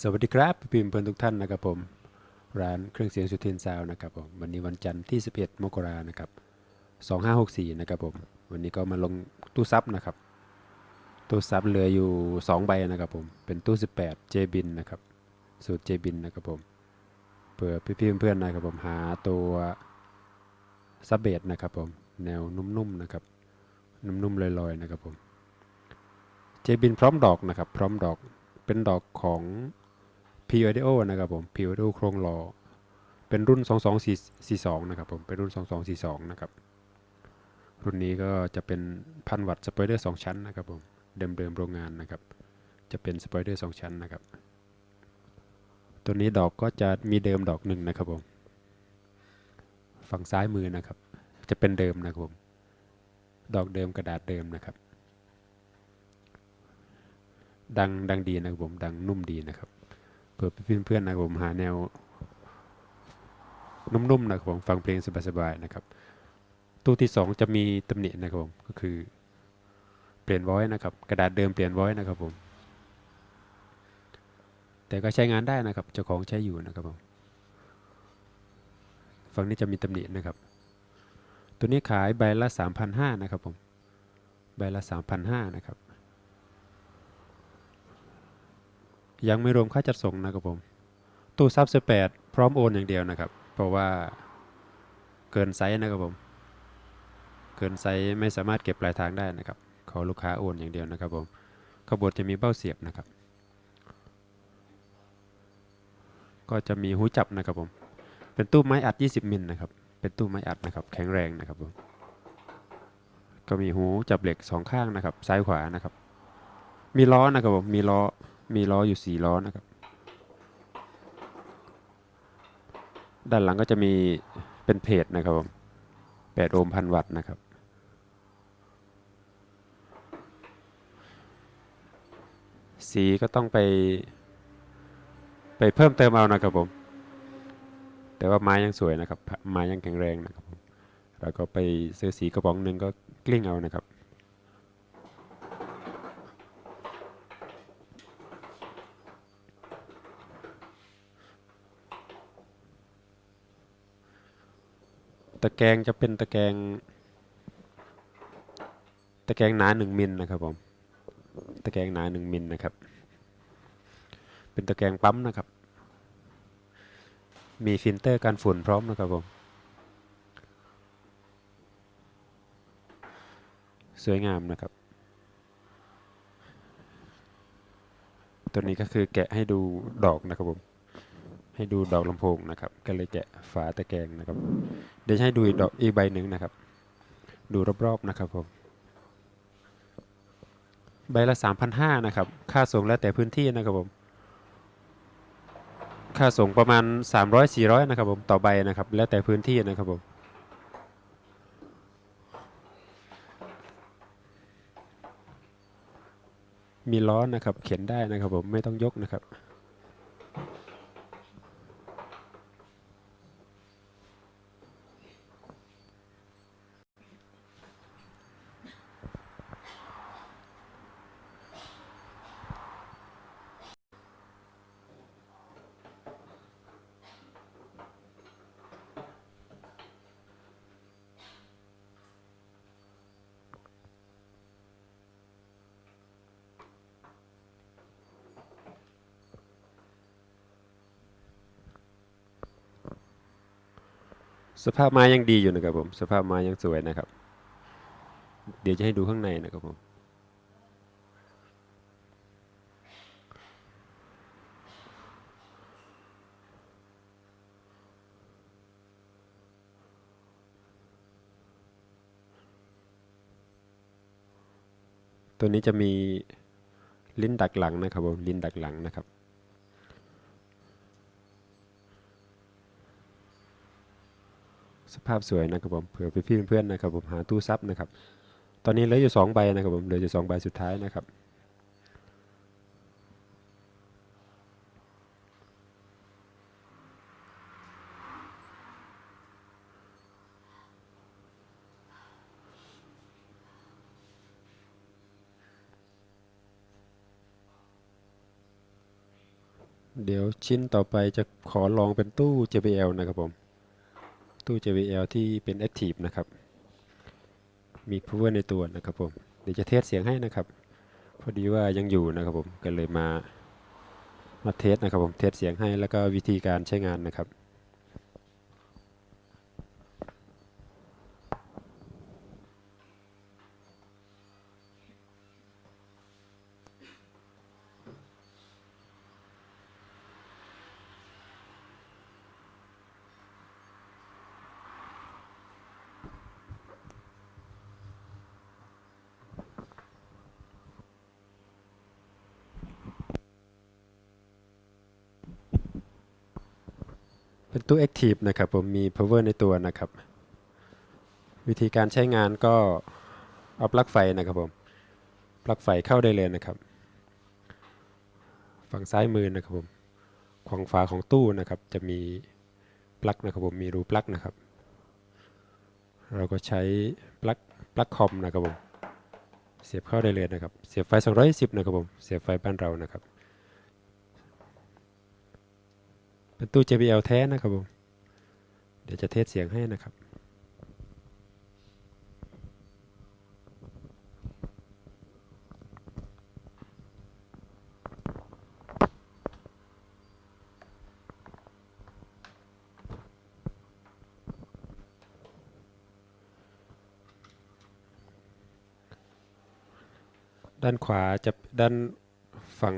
สวัสดีครับพี่พิมพ์เพื่อนทุกท่านนะครับผม ร้านเครื่องเสียงสุทินซาวนะครับผมวันนี้วันจันทร์ที่ 11 มกรานะครับ 2564 นะครับผม วันนี้ก็มาลงตู้ซับนะครับ ตู้ซับเหลืออยู่ 2 ใบนะครับผม เป็นตู้ 18 เจบินนะครับ สูตรเจบินนะครับผมเพื่อพี่พิมพ์เพื่อนนะครับผมหาตัวซับเบสนะครับผม แนวนุ่มๆนะครับ นุ่มๆลอยๆนะครับผม เจบินพร้อมดอกนะครับ พร้อมดอกเป็นดอกของ p i d o นะครับผม p i d o โครงหลอเป็นรุ่น 22442 นะครับผมเป็นรุ่น 2242 นะครับ รุ่นนี้ก็จะเป็นพันวัตต์สไปเดอร์2ชั้นนะครับผมเดิมๆโรงงานนะครับ จะเป็นสไปเดอร์2ชั้นนะครับ ตัวนี้ดอกก็จะมีเดิมดอกหนึ่งนะครับผมฝั่งซ้ายมือนะครับ จะเป็นเดิมนะครับผมดอกเดิมกระดาษเดิมนะครับ ดังดังดีนะครับผมดังนุ่มดีนะครับ เพื่อเพื่อนๆนะครับผมหาแนวนุ่มๆนะครับผมฟังเพลงสบายๆนะครับ ตู้ที่ 2 จะมีตำหนินะครับผมก็คือเปลี่ยนไว้นะครับ กระดาษเดิมเปลี่ยนไว้นะครับผม แต่ก็ใช้งานได้นะครับเจ้าของใช้อยู่นะครับผมฝั่งนี้จะมีตำหนินะครับ ตัวนี้ขายใบละ3,500นะครับผมใบละ3,500นะครับ ยังไม่รวมค่าจัดส่งนะครับผม ตู้ซับสิบแปดพร้อมโอนอย่างเดียวนะครับ เพราะว่าเกินไซส์นะครับผม เกินไซส์ไม่สามารถเก็บปลายทางได้นะครับ ขอลูกค้าโอนอย่างเดียวนะครับผมขบวนจะมีเบ้าเสียบนะครับ ก็จะมีหูจับนะครับผม เป็นตู้ไม้อัด 20 มิลนะครับ เป็นตู้ไม้อัดนะครับ แข็งแรงนะครับผม ก็มีหูจับเหล็กสองข้างนะครับ ซ้ายขวานะครับ มีล้อนะครับผม มีล้อ มีล้ออยู่สี่ล้อนะครับ ด้านหลังก็จะมีเป็นเพจนะครับผมแปดโอห์มพันวัตต์นะครับ สีก็ต้องไป ไปเพิ่มเติมเอานะครับผม แต่ว่าไม้ยังสวยนะครับ ไม้ยังแข็งแรงนะครับผมแล้วก็ไปซื้อสีกระป๋องหนึ่งก็กลิ้งเอานะครับะแกรงจะเป็นตะแกรงตะแกรงหนาหนึ่งมิลนะครับผมตะแกรงหนาหนึ่งมิลนะครับ เป็นตะแกรงปั๊มนะครับ มีฟิลเตอร์กันฝุ่นพร้อมนะครับผมสวยงามนะครับ ตัวนี้ก็คือแกะให้ดูดอกนะครับผม ให้ดูดอกลำโพงนะครับ ก็เลยแกะฝาตะแกรงนะครับ เดี๋ยวให้ดูอีกดอกอีกใบหนึ่งนะครับ ดูรอบๆนะครับผมใบละ 3,500นะครับ ค่าส่งแล้วแต่พื้นที่นะครับผม ค่าส่งประมาณ 300-400 นะครับผมต่อใบนะครับ แล้วแต่พื้นที่นะครับผมมีล้อนะครับ เข็นได้นะครับผมไม่ต้องยกนะครับ สภาพไม้ยังดีอยู่นะครับผม สภาพไม้ยังสวยนะครับ เดี๋ยวจะให้ดูข้างในนะครับผมตัวนี้จะมีลิ้นดักหลังนะครับผมลิ้นดักหลังนะครับ ส ภาพสวยนะครับผมเผื่อไปพี่เพื่อนๆนะครับผมหาตู้ซับนะครับ ตอนนี้เหลืออยู่สองใบนะครับผมเหลืออยู่สองใบสุดท้ายนะครับเดี๋ยวชิ้นต่อไปจะขอลองเป็นตู้ JBL นะครับผม ตู้ JBL ที่เป็น Active นะครับ มี power ในตัวนะครับผม เดี๋ยวจะเทสเสียงให้นะครับ พอดีว่ายังอยู่นะครับผม ก็เลยมามาเทสนะครับผม เทสเสียงให้แล้วก็วิธีการใช้งานนะครับ เป็นตู้ Active นะครับผมมี power ในตัวนะครับ วิธีการใช้งานก็เอาปลั๊กไฟนะครับผมปลั๊กไฟเข้าได้เลยนะครับ ฝั่งซ้ายมือนะครับผมของฝาของตู้นะครับ จะมีปลั๊กนะครับผมมีรูปลั๊กนะครับ เราก็ใช้ปลั๊กปลั๊กคอมนะครับผมเสียบเข้าได้เลยนะครับ เสียบไฟ 210 นะครับผม เสียบไฟบ้านเรานะครับ เป็นตู้ JBL แท้นะครับผม เดี๋ยวจะเทสเสียงให้นะครับด้านขวาจะด้านฝั่ง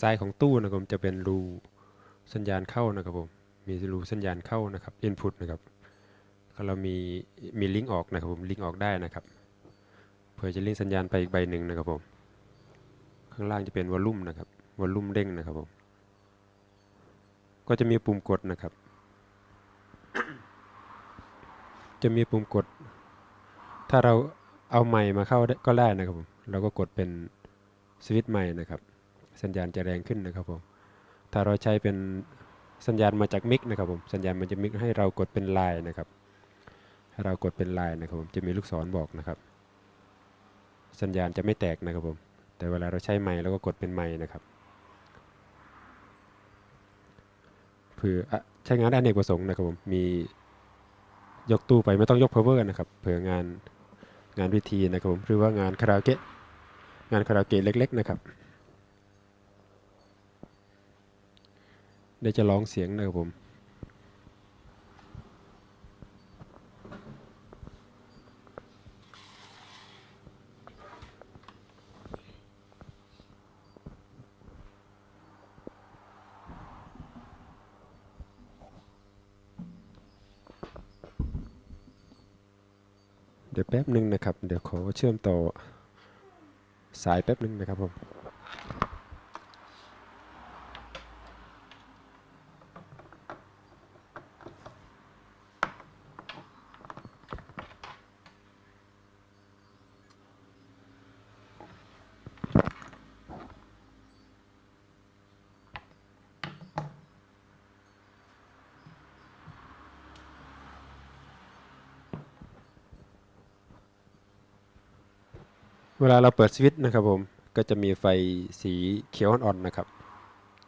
ซ้ายของตู้นะครับผมจะเป็นรู สัญญาณเข้านะครับผม มีรูสัญญาณเข้านะครับ input นะครับก็เรามีมีลิงก์ออกนะครับผม ลิงก์ออกได้นะครับ เพื่อจะลิงก์สัญญาณไปอีกใบหนึ่งนะครับผม ข้างล่างจะเป็นวอลลุ่มนะครับ วอลลุ่มเด้งนะครับผม ก็จะมีปุ่มกดนะครับ จะมีปุ่มกด ถ้าเราเอาไมค์มาเข้าก็ได้นะครับผม เราก็กดเป็นสวิตช์ไมค์นะครับ สัญญาณจะแรงขึ้นนะครับผม ถ้าเราใช้เป็นสัญญาณมาจากมิกนะครับผมสัญญาณมันจะมิกให้เรากดเป็นลน์นะครับให้เรากดเป็นลน์นะครับผมจะมีลูกศรบอกนะครับ สัญญาณจะไม่แตกนะครับผมแต่เวลาเราใช้ไมค์เราก็กดเป็นไมค์นะครับเพื่อใช้งานได้อเนกประสงค์นะครับผมมียกตู้ไปไม่ต้องยก power นะครับเผื่องานงานวิธีนะครับผมหรือว่างานคาราโอเกะงานคาราโอเกะเล็ก ๆ นะครับ เดี๋ยวจะร้องเสียงนะครับผมเดี๋ยวแป๊บหนึ่งนะครับ เดี๋ยวขอเชื่อมต่อสายแป๊บหนึ่งนะครับผม เวลาเราเปิดสวิตช์นะครับผมก็จะมีไฟสีเขียวอ่อนๆนะครับ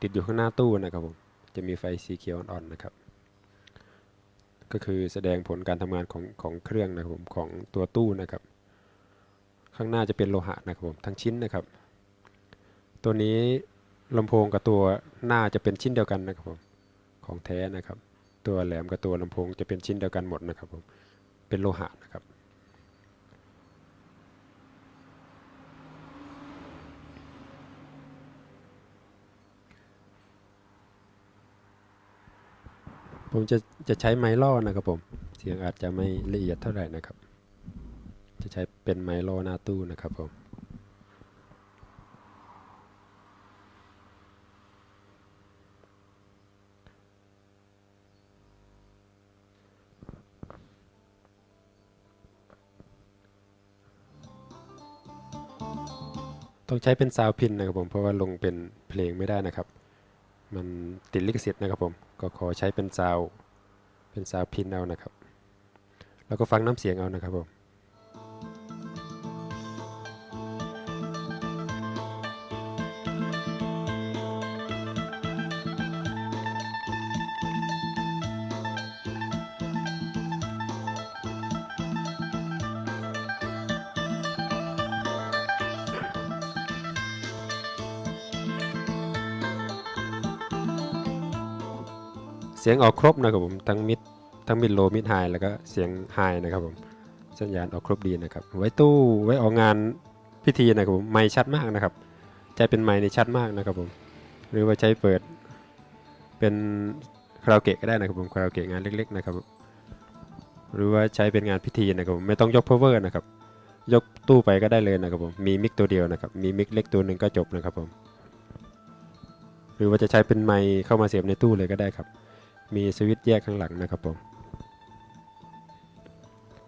ติดอยู่ข้างหน้าตู้นะครับผมจะมีไฟสีเขียวอ่อนๆนะครับ ก็คือแสดงผลการทำงานของของเครื่องนะครับผมของตัวตู้นะครับ ข้างหน้าจะเป็นโลหะนะครับผมทั้งชิ้นนะครับ ตัวนี้ลำโพงกับตัวหน้าจะเป็นชิ้นเดียวกันนะครับผมของแท้นะครับ ตัวแหลมกับตัวลำโพงจะเป็นชิ้นเดียวกันหมดนะครับผมเป็นโลหะนะครับ ผมจะจะใช้ไม้ล่อนะครับผม เสียงอาจจะไม่ละเอียดเท่าไหร่นะครับ จะใช้เป็นไม้ล่อหน้าตู้นะครับผมต้องใช้เป็นซาวพินนะครับผม เพราะว่าลงเป็นเพลงไม่ได้นะครับ มันติดลิขสิทธิ์นะครับผม ก็ขอใช้เป็นซาวเป็นซาวพินเอานะครับ แล้วก็ฟังน้ำเสียงเอานะครับผม เสียงออกครบนะครับผมทั้งมิดทั้งมิดโลมิดไฮแล้วก็เสียงไฮนะครับผมสัญญาณออกครบดีนะครับ ไว้ตู้ไว้ออกงานพิธีนะครับผมไม่ชัดมากนะครับใจเป็นไม้ในชัดมากนะครับผมหรือว่าใช้เปิดเป็นคาราโอเกะก็ได้นะครับผมคาราโอเกะงานเล็กๆนะครับหรือว่าใช้เป็นงานพิธีนะครับผมไม่ต้องยก power นะครับยกตู้ไปก็ได้เลยนะครับผมมีมิกตัวเดียวนะครับมีมิกเล็กตัวหนึ่งก็จบนะครับผมหรือว่าจะใช้เป็นไมค์เข้ามาเสียบในตู้เลยก็ได้ครับ มีสวิตช์แยกข้างหลังนะครับผม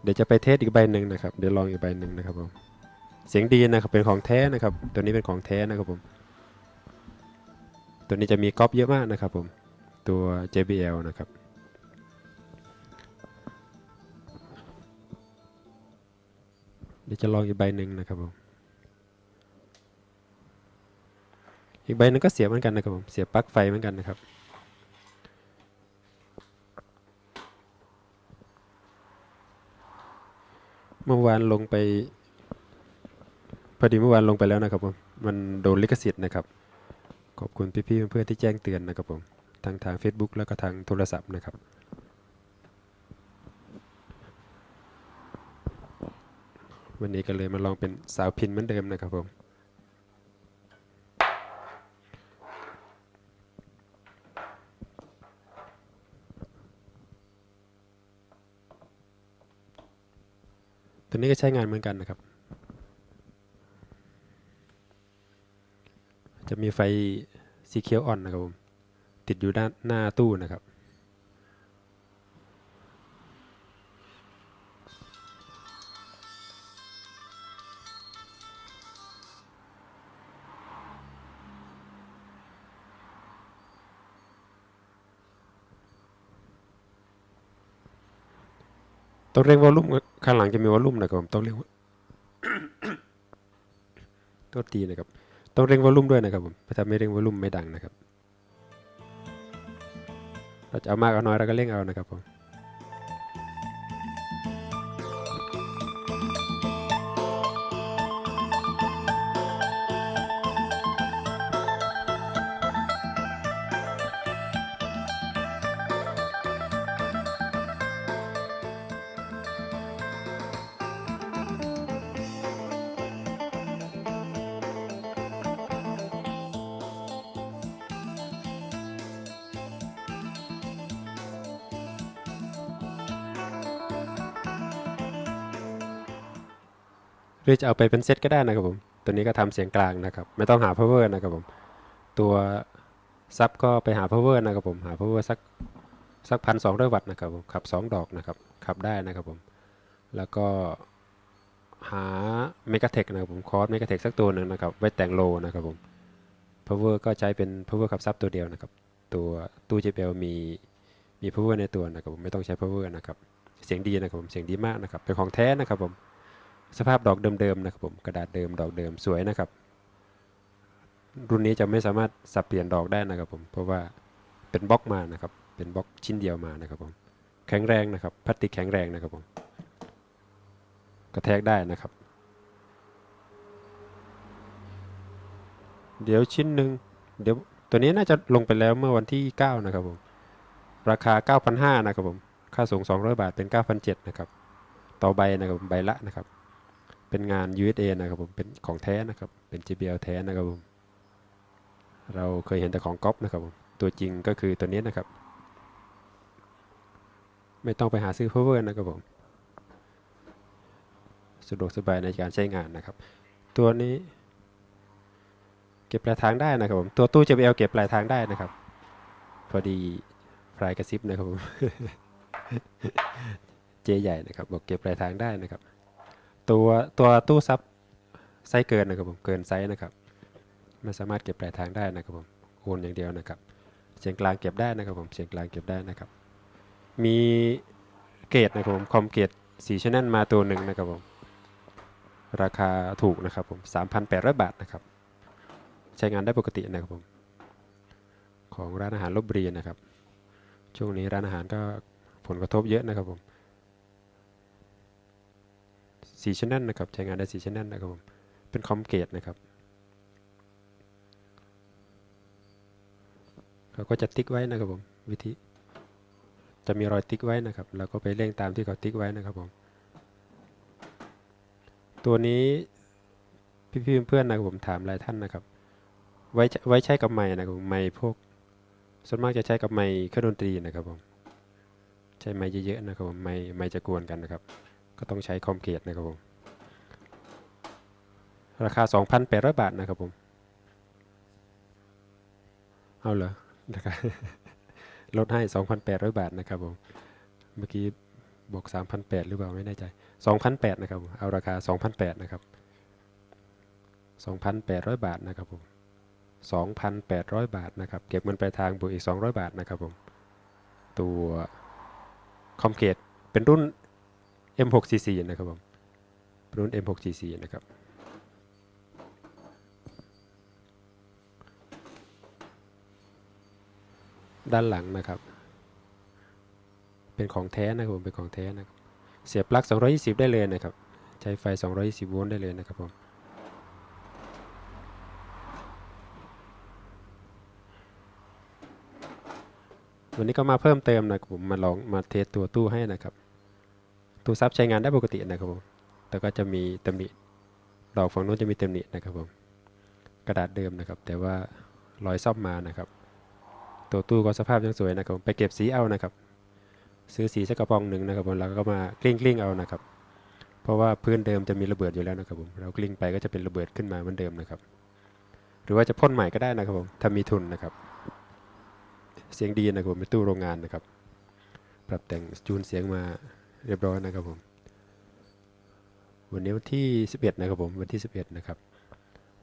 เดี๋ยวจะไปเทสอีกใบหนึ่งนะครับเดี๋ยวลองอีกใบหนึ่งนะครับผมเสียงดีนะครับเป็นของแท้นะครับ ตัวนี้เป็นของแท้นะครับผม ตัวนี้จะมีก๊อปเยอะมากนะครับผมตัว JBL นะครับเดี๋ยวจะลองอีกใบหนึ่งนะครับผม อีกใบหนึ่งก็เสียบเหมือนกันนะครับผม เสียบปลั๊กไฟเหมือนกันนะครับ เมื่อวานลงไปพอดีเมื่อวานลงไปแล้วนะครับผมมันโดนลิขสิทธิ์นะครับ ขอบคุณพี่ๆเพื่อนๆที่แจ้งเตือนนะครับผมทางทาง Facebook แล้วก็ทางโทรศัพท์นะครับวันนี้ก็เลยมาลองเป็นสาวพินเหมือนเดิมนะครับผม ใช้งานเหมือนกันนะครับ จะมีไฟสีเขียวอ่อนนะครับผมติดอยู่ด้านหน้าตู้นะครับต้องเร่งวอลลุ่ม ข้างหลังจะมีวอลลุ่มนะครับผมต้องเร่งตัวตีนะครับ ต้องเร่งวอลลุ่มด้วยนะครับผมถ้าไม่เร่งวอลลุ่มไม่ดังนะครับ เราจะเอามากเอาน้อยเราก็เร่งเอานะครับผม หรือจะเอาไปเป็นเซตก็ได้นะครับผม ตัวนี้ก็ทำเสียงกลางนะครับ ไม่ต้องหา power นะครับผม ตัวซับก็ไปหา power นะครับผม หา power สักสักพันสองร้อยวัตต์นะครับผมขับ 2 ดอกนะครับ ขับได้นะครับผม แล้วก็หา Megatek นะครับผม คอร์ส Megatek สักตัวหนึ่งนะครับ ไว้แต่งโลนะครับผม power ก็ใช้เป็น power ขับซับตัวเดียวนะครับ ตัวตู้ JBL มีมี power ในตัวนะครับผม ไม่ต้องใช้ power นะครับ เสียงดีนะครับผม เสียงดีมากนะครับ เป็นของแท้นะครับผม สภาพดอกเดิมๆนะครับผมกระดาษเดิมดอกเดิมสวยนะครับ รุ่นนี้จะไม่สามารถสับเปลี่ยนดอกได้นะครับผมเพราะว่าเป็นบล็อกมานะครับ เป็นบล็อกชิ้นเดียวมานะครับผมแข็งแรงนะครับพลาสติกแข็งแรงนะครับผมกระแทกได้นะครับ เดี๋ยวชิ้นหนึ่งเดี๋ยวตัวนี้น่าจะลงไปแล้วเมื่อวันที่ 9 นะครับผมราคา 9,500 นะครับผม ค่าส่ง 200 บาท เป็น 9,700 นะครับ ต่อใบนะครับ ใบละนะครับ เป็นงาน USA นะครับผม เป็นของแท้นะครับ เป็น JBL แท้นะครับผม เราเคยเห็นแต่ของก๊อปนะครับผม ตัวจริงก็คือตัวนี้นะครับ ไม่ต้องไปหาซื้อ power นะครับผม สะดวกสบายในการใช้งานนะครับ ตัวนี้เก็บปลายทางได้นะครับผม ตัวตู้ JBL เก็บปลายทางได้นะครับ พอดีพลายกระซิบนะครับผม เจใหญ่นะครับ บอกเก็บปลายทางได้นะครับ ตัวตัวตู้ซับไซส์เกินนะครับผมเกินไซส์นะครับไม่สามารถเก็บปลายทางได้นะครับผมโอนอย่างเดียวนะครับเสียงกลางเก็บได้นะครับผมเสียงกลางเก็บได้นะครับ มีเกรดนะครับผมคอมเกรดสีชแนลมาตัวหนึ่งนะครับผมราคาถูกนะครับผม3,800 บาทนะครับ ใช้งานได้ปกตินะครับผมของร้านอาหารลบบุรีนะครับ ช่วงนี้ร้านอาหารก็ผลกระทบเยอะนะครับผม สีชแนลนะครับ ใช้งานได้สีชแนลนะครับผม เป็นคอมเกตนะครับเขาก็จะติ๊กไว้นะครับผม วิธี จะมีรอยติ๊กไว้นะครับเราก็ไปเร่งตามที่เขาติ๊กไว้นะครับผม ตัวนี้พี่ๆเพื่อนๆนะครับผมถามหลายท่านนะครับ ไว้ไว้ใช้กับไม้นะครับไม้พวกส่วนมากจะใช้กับไม้เครื่องดนตรีนะครับผม ใช้ไม้เยอะๆนะครับผมไม้ไม้จะกวนกันนะครับ ก็ต้องใช้คอมเกตนะครับผม ราคา 2,800 บาทนะครับผม เอาเหรอราคาลดให้ 2,800 บาทนะครับผม เมื่อกี้บอก3,800 หรือเปล่าไม่แน่ใจ 2,800 นะครับ เอาราคา 2,800 นะครับ 2,800 บาทนะครับผม 2,800 บาทนะครับ เก็บเงินปลายทางบวกอีก 200 บาทนะครับผม ตัวคอมเกตเป็นรุ่น M6cc นะครับผมรุ่น M6cc นะครับด้านหลังนะครับ เป็นของแท้นะครับผมเป็นของแท้นะครับเสียบปลั๊ก 220 ได้เลยนะครับ ใช้ไฟ 220 โวลต์ได้เลยนะครับผมวันนี้ก็มาเพิ่มเติมนะครับผมมาลองมาเทสตัวตู้ให้นะครับ ตู้ซับใช้งานได้ปกตินะครับผม แต่ก็จะมีตำหนิดอกฝั่งนู้นจะมีตำหนินะครับผม กระดาษเดิมนะครับ แต่ว่ารอยซ่อมมานะครับ ตัวตู้ก็สภาพยังสวยนะครับ ไปเก็บสีเอานะครับ ซื้อสีสักกระป๋องหนึ่งนะครับผมแล้วก็มากลิ้งกลิ้งๆเอานะครับ เพราะว่าพื้นเดิมจะมีระเบิดอยู่แล้วนะครับผม เรากลิ้งไปก็จะเป็นระเบิดขึ้นมาเหมือนเดิมนะครับ หรือว่าจะพ่นใหม่ก็ได้นะครับผมถ้ามีทุนนะครับ เสียงดีนะครับผมเป็นตู้โรงงานนะครับ ปรับแต่งจูนเสียงมา เรียบร้อยนะครับผม วันนี้วันที่ 11 นะครับผม วันที่ 11 นะครับ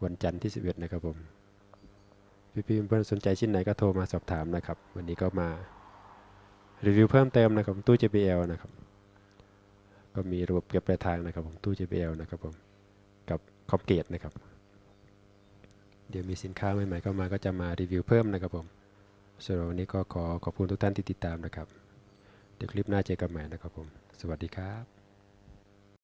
วันจันทร์ที่ 11 นะครับผม พี่ๆเพื่อนสนใจชิ้นไหนก็โทรมาสอบถามนะครับ วันนี้ก็มารีวิวเพิ่มเติมนะครับตู้ JBL นะครับ ก็มีระบบเก็บปลายทางนะครับผมตู้ JBL นะครับผม กับคอมเกตนะครับ เดี๋ยวมีสินค้าใหม่ๆเข้ามาก็จะมารีวิวเพิ่มนะครับผมสำหรับวันนี้ก็ขอขอบคุณทุกท่านที่ติดตามนะครับ เดี๋ยวคลิปหน้าเจอกันใหม่นะครับผม สวัสดีครับ